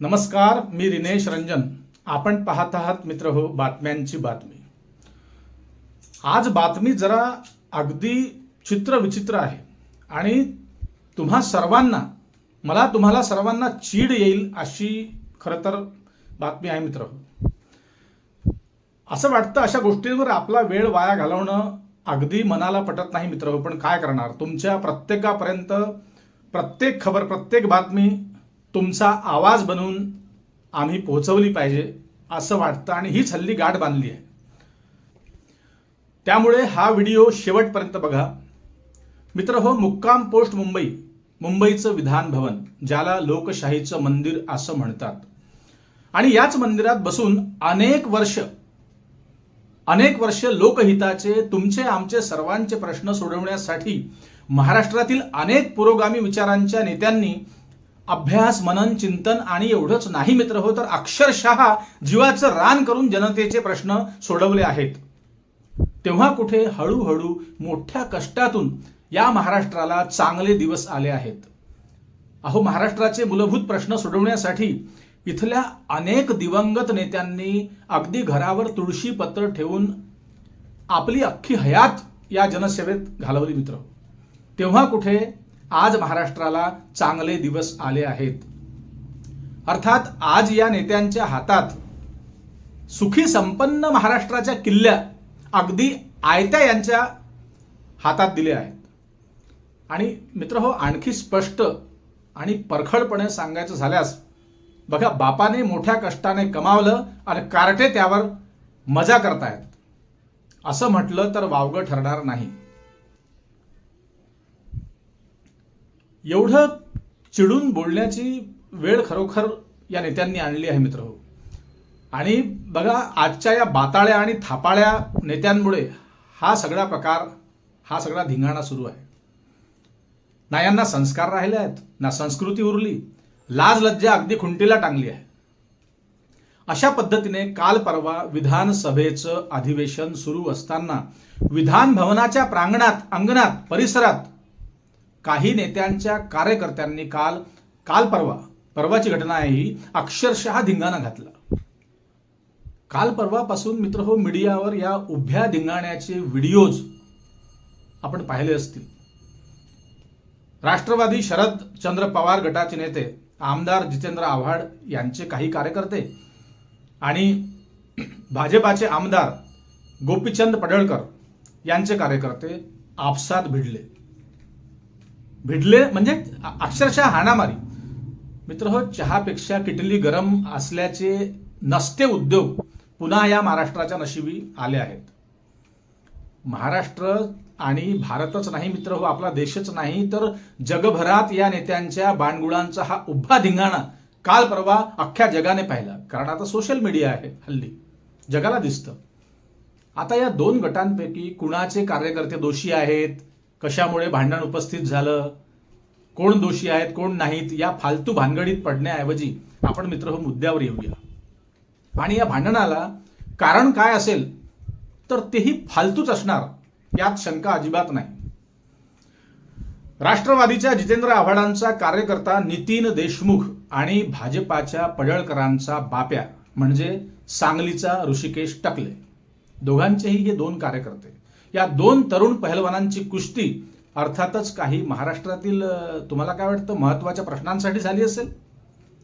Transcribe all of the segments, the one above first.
नमस्कार मी रिनेश रंजन. आपण पाहत आहात मित्र हो बातम्यांची बातमी. आज बातमी जरा अगदी चित्र विचित्र आहे आणि तुम्हा सर्वांना मला तुम्हाला सर्वांना चीड येईल अशी खरं तर बातमी आहे मित्र हो. असं वाटतं अशा गोष्टींवर आपला वेळ वाया घालवणं अगदी मनाला पटत नाही मित्र हो पण काय करणार? तुमच्या प्रत्येकापर्यंत प्रत्येक खबर प्रत्येक बातमी तुमचा आवाज बनवून आम्ही पोहोचवली पाहिजे असं वाटतं आणि हीच हल्ली गाठ बांधली आहे. त्यामुळे हा व्हिडिओ शेवटपर्यंत बघा. मित्र हो मुक्काम पोस्ट मुंबई मुंबईचं विधान भवन ज्याला लोकशाहीचं मंदिर असं म्हणतात. आणि याच मंदिरात बसून अनेक वर्ष अनेक वर्ष लोकहिताचे तुमचे आमचे सर्वांचे प्रश्न सोडवण्यासाठी महाराष्ट्रातील अनेक पुरोगामी विचारांच्या नेत्यांनी अभ्यास मनन चिंतन आणि एवढंच नाही मित्र हो तर अक्षरशः जीवाचं रान करून जनतेचे प्रश्न सोडवले आहेत. तेव्हा कुठे हळूहळू मोठ्या कष्टातून या महाराष्ट्राला चांगले दिवस आले आहेत. अहो महाराष्ट्राचे मूलभूत प्रश्न सोडवण्यासाठी इथल्या अनेक दिवंगत नेत्यांनी अगदी घरावर तुळशी पत्र ठेवून आपली अख्खी हयात या जनसेवेत घालवली मित्र हो. तेव्हा कुठे आज महाराष्ट्राला चांगले दिवस आले आहेत. अर्थात आज या नेत्यांच्या हातात सुखी संपन्न महाराष्ट्राच्या किल्ल्या अगदी आयत्या यांच्या हातात दिले आहेत. आणि मित्र हो आणखी स्पष्ट आणि परखडपणे सांगायचं झाल्यास बघा बापाने मोठ्या कष्टाने कमावलं आणि कार्टे त्यावर मजा करतायत. असं म्हटलं तर वावगं ठरणार नाही. एवढं चिडून बोलण्याची वेळ खरोखर या नेत्यांनी आणली आहे मित्र हो. आणि बघा आजच्या या बाताळ्या आणि थापाळ्या नेत्यांमुळे हा सगळा प्रकार हा सगळा धिंगाणा सुरू आहे. ना यांना संस्कार राहिले आहेत ना संस्कृती उरली लाज लज्जा अगदी खुंटीला टांगली आहे. अशा पद्धतीने काल परवा विधानसभेचं अधिवेशन सुरू असताना विधान भवनाच्या प्रांगणात अंगणात परिसरात काही नेत्यांच्या कार्यकर्त्यांनी काल काल परवा परवाची घटना आहे ही अक्षरशः धिंगाणा घातला. काल परवापासून मित्र हो मीडियावर या उभ्या धिंगाण्याचे व्हिडिओज आपण पाहिले असतील. राष्ट्रवादी शरद चंद्र पवार गटाचे नेते आमदार जितेंद्र आव्हाड यांचे काही कार्यकर्ते आणि भाजपाचे आमदार गोपीचंद पडळकर यांचे कार्यकर्ते आपसात भिडले. भिडले म्हणजे अक्षरशः हाणामारी. मित्र हो चहापेक्षा किटली गरम असल्याचे नसते उद्योग पुन्हा या महाराष्ट्राच्या नशिबी आले आहेत. महाराष्ट्र आणि भारतच नाही मित्र हो आपला देशच नाही तर जगभरात या नेत्यांच्या बाणगुळांचा हा उभा धिंगाणा काल परवा अख्ख्या जगाने पाहिला. कारण आता सोशल मीडिया आहे हल्ली. जगाला दिसतं. आता या दोन गटांपैकी कुणाचे कार्यकर्ते दोषी आहेत? कशामुळे भांडण उपस्थित झालं? कोण दोषी आहेत कोण नाहीत या फालतू भानगडीत पडण्याऐवजी आपण मित्र हो मुद्द्यावर येऊया. आणि या भांडणाला कारण काय असेल तर तेही फालतूच असणार यात शंका अजिबात नाही. राष्ट्रवादीच्या जितेंद्र आव्हाडांचा कार्यकर्ता नितीन देशमुख आणि भाजपाच्या पडळकरांचा बाप्या म्हणजे सांगलीचा ऋषिकेश टकले. दोघांचेही हे दोन कार्यकर्ते. या दोन तरुण पहलवानांची कुस्ती अर्थातच काही महाराष्ट्रातील तुम्हाला काय वाटतं महत्त्वाच्या प्रश्नांसाठी झाली असेल?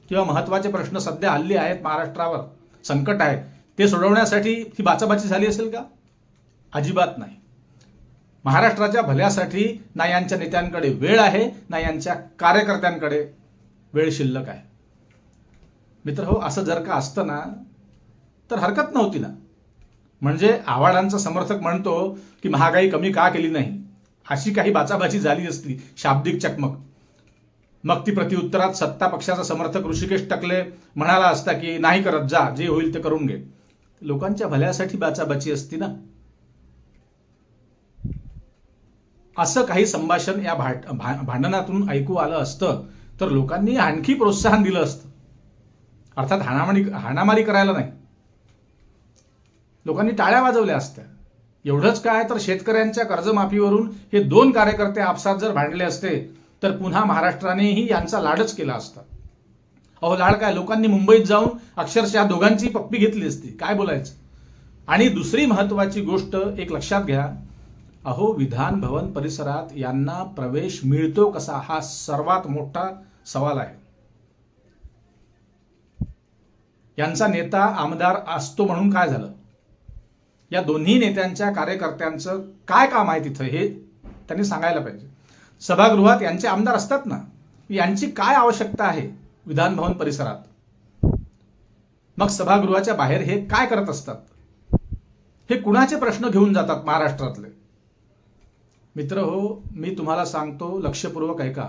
किंवा महत्त्वाचे प्रश्न सध्या हल्ली आहेत महाराष्ट्रावर संकट आहे ते सोडवण्यासाठी ही बाचाबाची झाली असेल का? अजिबात नाही. महाराष्ट्राच्या भल्यासाठी ना यांच्या नेत्यांकडे वेळ आहे ना यांच्या कार्यकर्त्यांकडे वेळ शिल्लक आहे. मित्र हो असं जर का असतं ना तर हरकत नव्हती ना. म्हणजे आव्हाडांचा समर्थक म्हणतो की महागाई कमी का केली नाही? अशी काही बाचाबाची झाली असती शाब्दिक चकमक. मग ती प्रतिउत्तरात सत्ता पक्षाचा समर्थक ऋषिकेश टकले म्हणाला असता की नाही करत जा जे होईल ते करून घे. लोकांच्या भल्यासाठी बाचाबाची असती ना? असं काही संभाषण या भाट भा- भांडणातून ऐकू आलं असतं तर लोकांनी आणखी प्रोत्साहन दिलं असतं. अर्थात हाणामारी हाणामारी करायला नाही. लोकांनी टाळ्या वाजवल्या असत्या. एवढंच काय तर शेतकऱ्यांच्या कर्जमाफीवरून हे दोन कार्यकर्ते आपसात जर भांडले असते तर पुन्हा महाराष्ट्रानेही यांचा लाडच केला असता. अहो लाड काय? लोकांनी मुंबईत जाऊन अक्षरशः दोघांची पप्पी घेतली असती. काय बोलायचं? आणि दुसरी महत्वाची गोष्ट एक लक्षात घ्या. अहो विधान भवन परिसरात यांना प्रवेश मिळतो कसा? हा सर्वात मोठा सवाल आहे. यांचा नेता आमदार असतो म्हणून काय झालं? या दोन्ही नेत्यांच्या कार्यकर्त्यांचं काय काम आहे तिथं हे त्यांनी सांगायला पाहिजे. सभागृहात यांचे आमदार असतात ना यांची काय आवश्यकता आहे विधानभवन परिसरात? मग सभागृहाच्या बाहेर हे काय करत असतात? हे कुणाचे प्रश्न घेऊन जातात महाराष्ट्रातले? मित्र हो मी तुम्हाला सांगतो लक्षपूर्वक ऐका.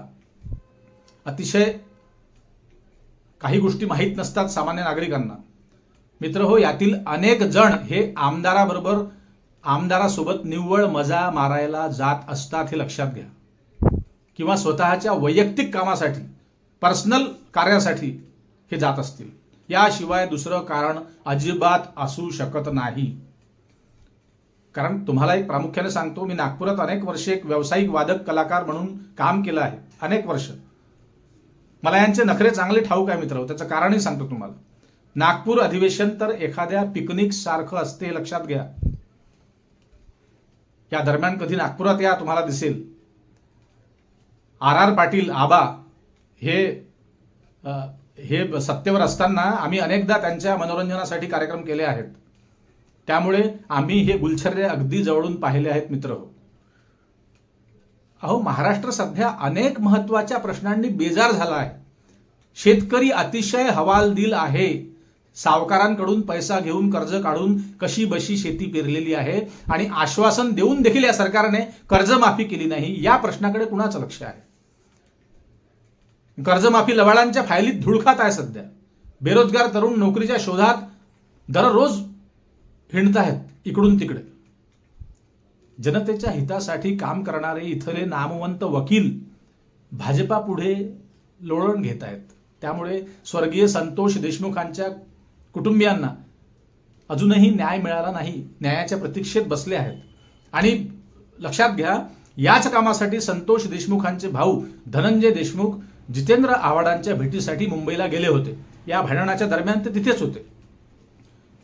अतिशय काही गोष्टी माहीत नसतात सामान्य नागरिकांना. मित्र हो यातील अनेक जण हे आमदाराबरोबर आमदारासोबत निव्वळ मजा मारायला जात असतात हे लक्षात घ्या. किंवा स्वतःच्या वैयक्तिक कामासाठी पर्सनल कार्यासाठी हे जात असतील. याशिवाय दुसरं कारण अजिबात असू शकत नाही. कारण तुम्हाला एक प्रामुख्याने सांगतो मी नागपुरात अनेक वर्षे एक व्यावसायिक वादक कलाकार म्हणून काम केलं आहे अनेक वर्ष. मला यांचे नखरे चांगले ठाऊक आहे मित्र हो, त्याचं कारणही सांगतो तुम्हाला. नागपूर अधिवेशन तर एखाद्या पिकनिक सारखं असते हे लक्षात घ्या. या दरम्यान कधी नागपुरात या तुम्हाला दिसेल. आर आर पाटील आबा हे हे सत्तेवर असताना आम्ही अनेकदा त्यांच्या मनोरंजनासाठी कार्यक्रम केले आहेत. त्यामुळे आम्ही हे गुलछर्रे अगदी जवळून पाहिले आहेत मित्र. हो अहो महाराष्ट्र सध्या अनेक महत्त्वाच्या प्रश्नांनी बेजार झाला आहे. शेतकरी अतिशय हवालदिल आहे. सावकारांकडून पैसा घेऊन कर्ज काढून कशी बशी शेती पेरलेली आहे आणि आश्वासन देऊन देखील या सरकारने कर्जमाफी केली नाही या प्रश्नाकडे कुणाचं लक्ष आहे? कर्जमाफी लवाळांच्या फायलीत धुळखात आहे सध्या. बेरोजगार तरुण नोकरीच्या शोधात दररोज हिंडत आहेत इकडून तिकडे. जनतेच्या हितासाठी काम करणारे इथले नामवंत वकील भाजपा पुढे लोळण घेत आहेत त्यामुळे स्वर्गीय संतोष देशमुखांच्या कुटुंबियांना अजूनही न्याय मिळाला नाही न्यायाच्या प्रतीक्षेत बसले आहेत. आणि लक्षात घ्या याच कामासाठी संतोष देशमुखांचे भाऊ धनंजय देशमुख जितेंद्र आव्हाडांच्या भेटीसाठी मुंबईला गेले होते. या भांडणाच्या दरम्यान ते तिथेच होते.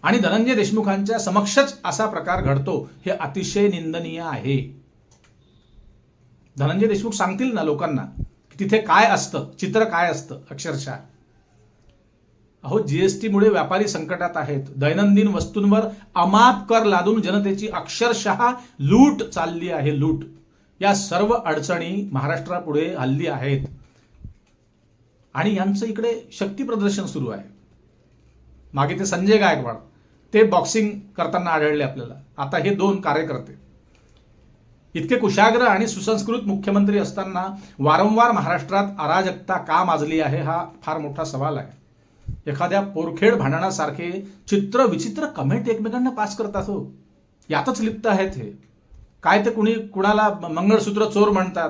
आणि धनंजय देशमुखांच्या समक्षच असा प्रकार घडतो हे अतिशय निंदनीय आहे. धनंजय देशमुख सांगतील ना लोकांना की तिथे काय असतं चित्र काय असतं अक्षरशः? अहो जीएसटीमुळे व्यापारी संकटात आहेत. दैनंदिन वस्तूंवर अमाप कर लादून जनतेची अक्षरशः लूट चालली आहे लूट. या सर्व अडचणी महाराष्ट्रापुढे हल्ली आहेत. आणि यांचं इकडे शक्ती प्रदर्शन सुरू आहे. मागे ते संजय गायकवाड ते बॉक्सिंग करताना आढळले आपल्याला. आता हे दोन कार्यकर्ते. इतके कुशाग्र आणि सुसंस्कृत मुख्यमंत्री असताना वारंवार महाराष्ट्रात अराजकता का माजली आहे हा फार मोठा सवाल आहे. एखाद्या पोरखेड भांडणासारखे चित्र विचित्र कमेंट एकमेकांना पास करतात हो यातच लिप्त आहेत हे. काय ते कुणी कुणाला मंगळसूत्र चोर म्हणतात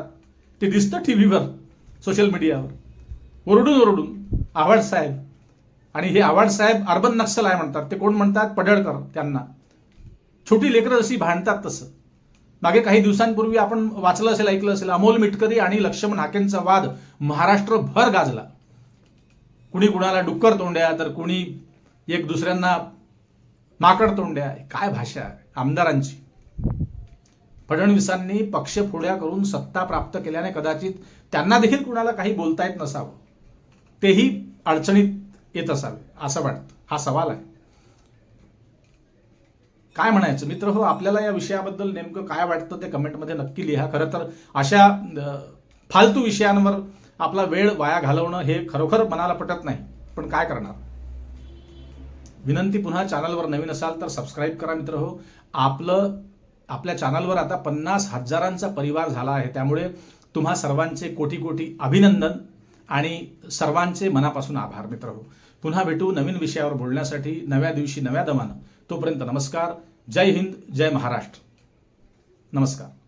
ते दिसतं टी व्हीवर सोशल मीडियावर ओरडून ओरडून आव्हाड साहेब. आणि हे आव्हाड साहेब अर्बन नक्सल आहे म्हणतात ते कोण म्हणतात? पडळकर त्यांना. छोटी लेकरं जशी भांडतात तसं. मागे काही दिवसांपूर्वी आपण वाचलं असेल ऐकलं असेल अमोल मिटकरी आणि लक्ष्मण हाकेंचा वाद महाराष्ट्रभर गाजला. कुणी कुणाला डुक्कर तोंड्या तर कुणी एक दुसऱ्यांना माकड तोंड्या. काय भाषा आहे? आमदारांची. फडणवीसांनी पक्ष पक्षफोड्या करून सत्ता प्राप्त केल्याने कदाचित त्यांना देखील कुणाला काही बोलता येत नसावं. तेही अडचणीत येत असावे असं वाटतं. हा सवाल आहे. काय म्हणायचं? मित्र हो आपल्याला या विषयाबद्दल नेमकं काय वाटतं ते कमेंटमध्ये नक्की लिहा. खरं तर अशा फालतू विषयांवर आपला वेळ वाया घालवणं हे खरोखर मनाला पटत नाही. पण काय करणार? विनंती पुन्हा चॅनलवर नवीन असाल तर सबस्क्राईब करा मित्र हो. आपलं आपल्या चॅनलवर आता पन्नास हजारांचा परिवार झाला आहे. त्यामुळे तुम्हा सर्वांचे कोटी कोटी अभिनंदन आणि सर्वांचे मनापासून आभार मित्र हो. पुन्हा भेटू नवीन विषयावर बोलण्यासाठी नव्या दिवशी नव्या दमानं. तोपर्यंत नमस्कार. जय हिंद जय महाराष्ट्र. नमस्कार.